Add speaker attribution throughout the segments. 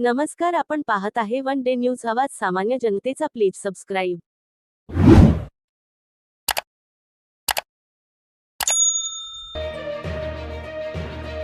Speaker 1: नमस्कार आपण पाहत आहे वन डे न्यूज आवाज. सामान्य जनतेचा प्लीज सबस्क्राईब.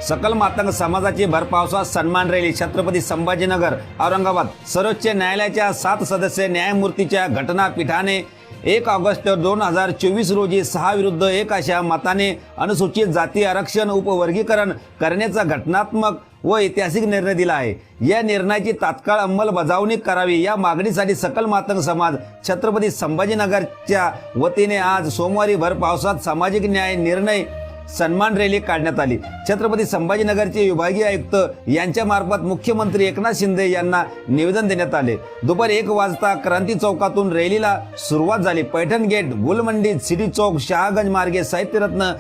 Speaker 2: सकल मातंग समाजाची भरपावसात सन्मान रॅली. छत्रपती संभाजीनगर औरंगाबाद सर्वोच्च न्यायालयाच्या सात सदस्य न्यायमूर्तीच्या घटनापीठाने एक ऑगस्ट दोन हजार चोवीस रोजी सहा विरुद्ध एक अशा मताने अनुसूचित जाती आरक्षण उपवर्गीकरण करण्याचा घटनात्मक व ऐतिहासिक निर्णय दिला आहे. या निर्णयाची तात्काळ अंमलबजावणी करावी या मागणीसाठी सकल मातंग समाज छत्रपती संभाजीनगरच्या वतीने आज सोमवारी भर पावसात सामाजिक न्याय निर्णय सन्मान रॅली काढण्यात आली. छत्रपती संभाजीनगरचे विभागीय आयुक्त यांच्या मार्फत मुख्यमंत्री एकनाथ शिंदे यांना निवेदन देण्यात आले. दुपारी एक वाजता क्रांती चौकातून रॅलीला सुरुवात झाली. पैठण गेट गुलमंडी सिटी चौक शहागंज मार्गे साहित्यरत्न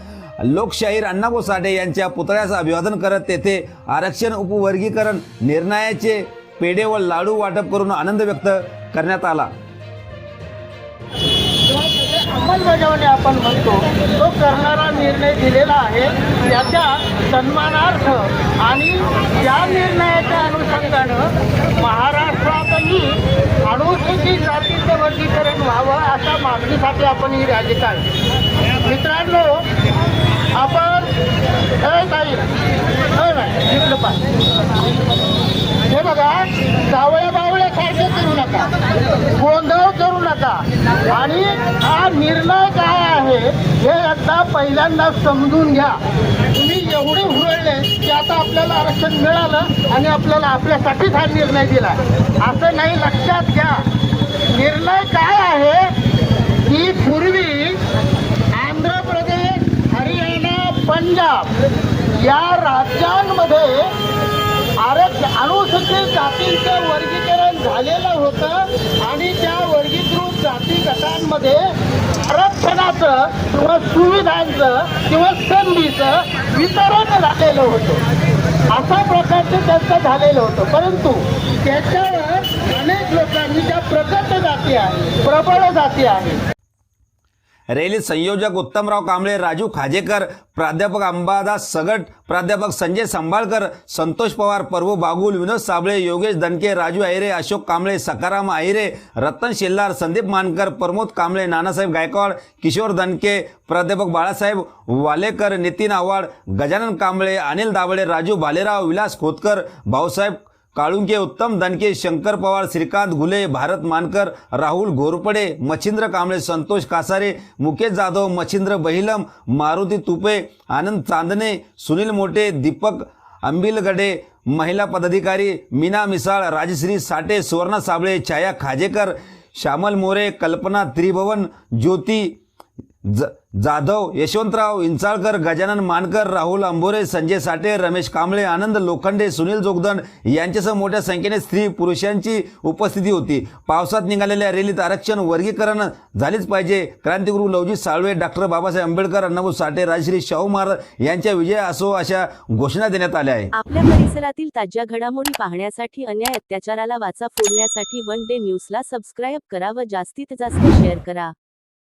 Speaker 2: लोकशाहीर अण्णाभाऊ साठे यांच्या पुतळ्याचं अभिवादन करत तेथे आरक्षण उपवर्गीकरण निर्णयाचे पेढे व लाडू वाटप करून आनंद व्यक्त करण्यात आला.
Speaker 3: अंमलबजावणी आपण म्हणतो तो करणारा निर्णय दिलेला आहे त्याच्या सन्मानार्थ आणि त्या निर्णयाच्या अनुषंगानं महाराष्ट्रातही अनुसूचित जातीचं वर्गीकरण व्हावं अशा मागणीसाठी आपण ही रॅली काढली. मित्रांनो आपण नाही. आणि हा निर्णय काय आहे हे एकदा पहिल्यांदा समजून घ्या. तुम्ही एवढे हुरळले की आता आपल्याला आरक्षण मिळालं आणि आपल्याला आपल्यासाठीच हा निर्णय दिला. असं नाही लक्षात घ्या. निर्णय काय आहे? की पूर्वी आंध्र प्रदेश हरियाणा पंजाब या राज्यांमध्ये आरक्ष अनुसूचित जातींचं वर्गीकरण झालेलं होतं आणि त्या मध्ये आरक्षणाचं किंवा सुविधांचं किंवा संधीचं वितरण झालेलं होतं. अशा प्रकारचं त्यांचं झालेलं होतं. परंतु त्याच्यावर अनेक लोकांनी ज्या प्रगत जाती आहेत प्रबळ जाती आहेत
Speaker 2: रॅलीत संयोजक उत्तमराव कांबळे राजू खाजेकर प्राध्यापक अंबादास सगट प्राध्यापक संजय संभाळकर संतोष पवार पर्व बागुल विनोद साबळे योगेश दणके राजू आहिरे अशोक कांबळे सकाराम आहिरे रतन शेल्लार संदीप मानकर प्रमोद कांबळे नानासाहेब गायकवाड किशोर दणके प्राध्यापक बाळासाहेब वालेकर नितीन आव्हाड गजानन कांबळे अनिल दाभळे राजू भालेराव विलास खोतकर भाऊसाहेब काळुंके उत्तम दणके शंकर पवार श्रीकांत घुले भारत मानकर राहुल घोरपडे मच्छिंद्र कांबळे संतोष कासारे मुकेश जाधव मच्छिंद्र बहिलम मारुती तुपे आनंद चांदणे सुनील मोटे दीपक आंबिलगडे महिला पदाधिकारी मीना मिसाळ राजश्री साठे सुवर्णा साबळे छाया खाजेकर श्यामल मोरे कल्पना त्रिभवन ज्योती ज जाधव यशवंतराव इंचाळकर गजानन मानकर राहुल अंबोरे संजय साठे रमेश कांबळे आनंद लोखंडे सुनील जोगदंड यांच्यासह मोठ्या संख्येने स्त्री पुरुषांची उपस्थिती होती. पावसात निघालेल्या रॅलीत आरक्षण वर्गीकरण झालेच पाहिजे. क्रांतिगुरू लवजी साळवे डॉक्टर बाबासाहेब आंबेडकर अण्णाभाऊ साठे राजश्री शाहू महाराज यांच्या विजय असो अशा घोषणा देण्यात आल्या आहे
Speaker 1: आपल्या परिसरातील ताज्या घडामोडी पाहण्यासाठी अन्याय अत्याचाराला वाचा फोडण्यासाठी वन डे न्यूजला सबस्क्राईब करा व जास्तीत जास्त शेअर करा.